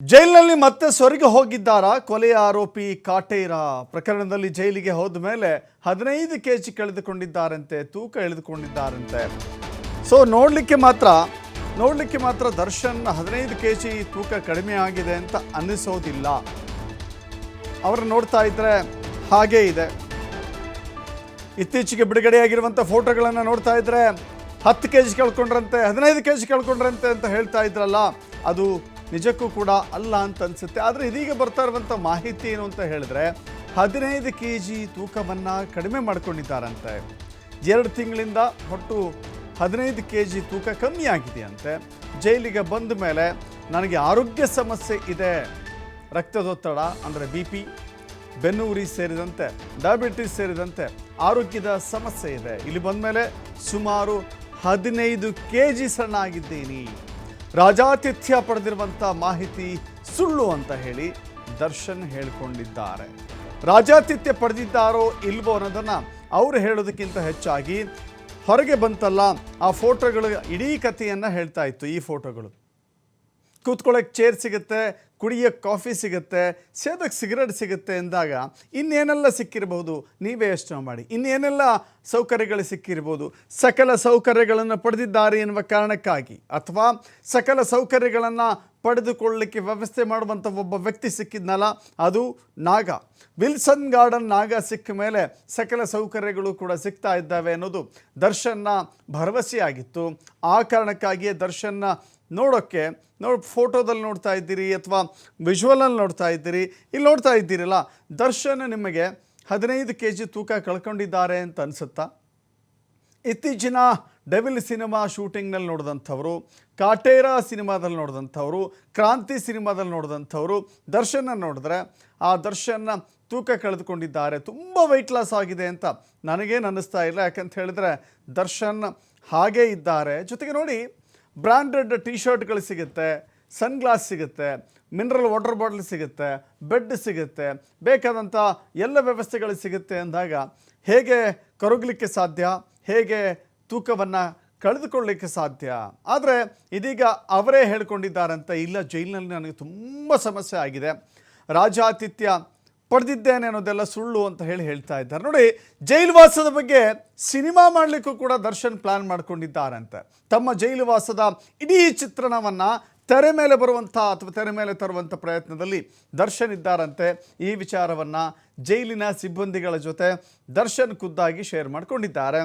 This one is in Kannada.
ಜೈಲಿನಲ್ಲಿ ಮತ್ತೆ ಸೊರಗಿ ಹೋಗಿದ್ದಾರಾ ಕೊಲೆಯ ಆರೋಪಿ ಕಾಟೇರ? ಪ್ರಕರಣದಲ್ಲಿ ಜೈಲಿಗೆ ಹೋದ ಮೇಲೆ ಹದಿನೈದು ಕೆ ಜಿ ಕಳೆದುಕೊಂಡಿದ್ದಾರಂತೆ, ತೂಕ ಇಳಿದುಕೊಂಡಿದ್ದಾರಂತೆ ಸೊ ನೋಡಲಿಕ್ಕೆ ಮಾತ್ರ ನೋಡಲಿಕ್ಕೆ ಮಾತ್ರ ದರ್ಶನ್ ಹದಿನೈದು ಕೆ ಜಿ ತೂಕ ಕಡಿಮೆ ಆಗಿದೆ ಅಂತ ಅನ್ನಿಸೋದಿಲ್ಲ. ಅವರು ನೋಡ್ತಾ ಇದ್ರೆ ಹಾಗೇ ಇದೆ. ಇತ್ತೀಚೆಗೆ ಬಿಡುಗಡೆಯಾಗಿರುವಂಥ ಫೋಟೋಗಳನ್ನು ನೋಡ್ತಾ ಇದ್ರೆ ಹತ್ತು ಕೆ ಜಿ ಕಳ್ಕೊಂಡ್ರಂತೆ, ಹದಿನೈದು ಕೆ ಜಿ ಕಳ್ಕೊಂಡ್ರಂತೆ ಅಂತ ಹೇಳ್ತಾ ಇದ್ರಲ್ಲ, ಅದು ನಿಜಕ್ಕೂ ಕೂಡ ಅಲ್ಲ ಅಂತ ಅನಿಸುತ್ತೆ. ಆದರೆ ಇದೀಗ ಬರ್ತಾ ಇರುವಂಥ ಮಾಹಿತಿ ಏನು ಅಂತ ಹೇಳಿದ್ರೆ, ಹದಿನೈದು ಕೆ ಜಿ ತೂಕವನ್ನು ಕಡಿಮೆ ಮಾಡಿಕೊಂಡಿದ್ದಾರಂತೆ. ಎರಡು ತಿಂಗಳಿಂದ ಒಟ್ಟು ಹದಿನೈದು ಕೆ ಜಿ ತೂಕ ಕಮ್ಮಿ ಆಗಿದೆಯಂತೆ. ಜೈಲಿಗೆ ಬಂದ ಮೇಲೆ ನನಗೆ ಆರೋಗ್ಯ ಸಮಸ್ಯೆ ಇದೆ. ರಕ್ತದೊತ್ತಡ, ಅಂದರೆ ಬಿ ಪಿ ಬೆನ್ನುಹುರಿ ಸೇರಿದಂತೆ, ಡಯಾಬಿಟಿಸ್ ಸೇರಿದಂತೆ ಆರೋಗ್ಯದ ಸಮಸ್ಯೆ ಇದೆ. ಇಲ್ಲಿ ಬಂದ ಮೇಲೆ ಸುಮಾರು ಹದಿನೈದು ಕೆ ಜಿ ಸಣ್ಣ ಆಗಿದ್ದೀನಿ. ರಾಜಾತಿಥ್ಯ ಪಡೆದಿರುವಂಥ ಮಾಹಿತಿ ಸುಳ್ಳು ಅಂತ ಹೇಳಿ ದರ್ಶನ್ ಹೇಳಿಕೊಂಡಿದ್ದಾರೆ. ರಾಜಾತಿಥ್ಯ ಪಡೆದಿದ್ದಾರೋ ಇಲ್ವೋ ಅನ್ನೋದನ್ನು ಅವರು ಹೇಳೋದಕ್ಕಿಂತ ಹೆಚ್ಚಾಗಿ ಹೊರಗೆ ಬಂತಲ್ಲ, ಆ ಫೋಟೋಗಳು, ಇಡೀ ಕಥೆಯನ್ನು ಹೇಳ್ತಾ ಇತ್ತು ಈ ಫೋಟೋಗಳು. ಕೂತ್ಕೊಳ್ಳೋಕೆ ಚೇರ್ ಸಿಗುತ್ತೆ ಕುಡಿಯೋಕ್ಕೆ ಕಾಫಿ ಸಿಗುತ್ತೆ ಸೇದಕ್ಕೆ ಸಿಗರೇಟ್ ಸಿಗುತ್ತೆ ಎಂದಾಗ ಇನ್ನೇನೆಲ್ಲ ಸಿಕ್ಕಿರಬಹುದು, ನೀವೇ ಯೋಚನೆ ಮಾಡಿ. ಇನ್ನೇನೆಲ್ಲ ಸೌಕರ್ಯಗಳು ಸಿಕ್ಕಿರ್ಬೋದು ಸಕಲ ಸೌಕರ್ಯಗಳನ್ನು ಪಡೆದಿದ್ದಾರೆ ಎನ್ನುವ ಕಾರಣಕ್ಕಾಗಿ ಅಥವಾ ಸಕಲ ಸೌಕರ್ಯಗಳನ್ನು ಪಡೆದುಕೊಳ್ಳಲಿಕ್ಕೆ ವ್ಯವಸ್ಥೆ ಮಾಡುವಂಥ ಒಬ್ಬ ವ್ಯಕ್ತಿ ಸಿಕ್ಕಿದ್ನಲ್ಲ, ಅದು ನಾಗ. ವಿಲ್ಸನ್ ಗಾರ್ಡನ್ ನಾಗ ಸಿಕ್ಕ ಮೇಲೆ ಸಕಲ ಸೌಕರ್ಯಗಳು ಕೂಡ ಸಿಗ್ತಾ ಇದ್ದಾವೆ ಅನ್ನೋದು ದರ್ಶನ್ನ ಭರವಸೆಯಾಗಿತ್ತು. ಆ ಕಾರಣಕ್ಕಾಗಿಯೇ ದರ್ಶನ್ನ ನೋಡೋಕ್ಕೆ, ನೋಡಿ ಫೋಟೋದಲ್ಲಿ ನೋಡ್ತಾ ಇದ್ದೀರಿ ಅಥವಾ ವಿಜುವಲಲ್ಲಿ ನೋಡ್ತಾ ಇದ್ದೀರಿ, ಇಲ್ಲಿ ನೋಡ್ತಾ ಇದ್ದೀರಲ್ಲ, ದರ್ಶನ್ ನಿಮಗೆ ಹದಿನೈದು ಕೆ ಜಿ ತೂಕ ಕಳ್ಕೊಂಡಿದ್ದಾರೆ ಅಂತ ಅನಿಸುತ್ತಾ? ಇತ್ತೀಚಿನ ಡೆವಿಲ್ ಸಿನಿಮಾ ಶೂಟಿಂಗ್ನಲ್ಲಿ ನೋಡಿದಂಥವ್ರು, ಕಾಟೇರಾ ಸಿನಿಮಾದಲ್ಲಿ ನೋಡಿದಂಥವ್ರು, ಕ್ರಾಂತಿ ಸಿನಿಮಾದಲ್ಲಿ ನೋಡಿದಂಥವ್ರು, ದರ್ಶನ ನೋಡಿದ್ರೆ ಆ ದರ್ಶನ ತೂಕ ಕಳೆದುಕೊಂಡಿದ್ದಾರೆ. ತುಂಬ ವೆಯ್ಟ್ ಲಾಸ್ ಆಗಿದೆ ಅಂತ ನನಗೇನು ಅನ್ನಿಸ್ತಾ ಇಲ್ಲ. ಯಾಕಂತ ಹೇಳಿದ್ರೆ ದರ್ಶನ್ ಹಾಗೇ ಇದ್ದಾರೆ. ಜೊತೆಗೆ ನೋಡಿ ಬ್ರ್ಯಾಂಡೆಡ್ ಟಿ ಶರ್ಟ್ಗಳು ಸಿಗುತ್ತೆ ಸನ್ ಗ್ಲಾಸ್ ಸಿಗುತ್ತೆ, ಮಿನರಲ್ ವಾಟರ್ ಬಾಟಲ್ ಸಿಗುತ್ತೆ, ಬೆಡ್ ಸಿಗುತ್ತೆ, ಬೇಕಾದಂಥ ಎಲ್ಲ ವ್ಯವಸ್ಥೆಗಳು ಸಿಗುತ್ತೆ ಅಂದಾಗ ಹೇಗೆ ಕರಗಲಿಕ್ಕೆ ಸಾಧ್ಯ, ಹೇಗೆ ತೂಕವನ್ನು ಕಳೆದುಕೊಳ್ಳಲಿಕ್ಕೆ ಸಾಧ್ಯ? ಆದರೆ ಇದೀಗ ಅವರೇ ಹೇಳ್ಕೊಂಡಿದ್ದಾರಂತ, ಇಲ್ಲ, ಜೈಲಿನಲ್ಲಿ ನನಗೆ ತುಂಬ ಸಮಸ್ಯೆ ಆಗಿದೆ. ರಾಜಾತಿಥ್ಯ ಪಡೆದಿದ್ದೇನೆ ಅನ್ನೋದೆಲ್ಲ ಸುಳ್ಳು ಅಂತ ಹೇಳಿ ಹೇಳ್ತಾ ಇದ್ದಾರೆ. ನೋಡಿ, ಜೈಲುವಾಸದ ಬಗ್ಗೆ ಸಿನಿಮಾ ಮಾಡಲಿಕ್ಕೂ ಕೂಡ ದರ್ಶನ್ ಪ್ಲಾನ್ ಮಾಡ್ಕೊಂಡಿದ್ದಾರಂತೆ. ತಮ್ಮ ಜೈಲುವಾಸದ ಇಡೀ ಚಿತ್ರಣವನ್ನು ತೆರೆ ಮೇಲೆ ಬರುವಂಥ ಅಥವಾ ತೆರೆ ಮೇಲೆ ತರುವಂಥ ಪ್ರಯತ್ನದಲ್ಲಿ ದರ್ಶನ್ ಇದ್ದಾರಂತೆ. ಈ ವಿಚಾರವನ್ನು ಜೈಲಿನ ಸಿಬ್ಬಂದಿಗಳ ಜೊತೆ ದರ್ಶನ್ ಖುದ್ದಾಗಿ ಶೇರ್ ಮಾಡಿಕೊಂಡಿದ್ದಾರೆ.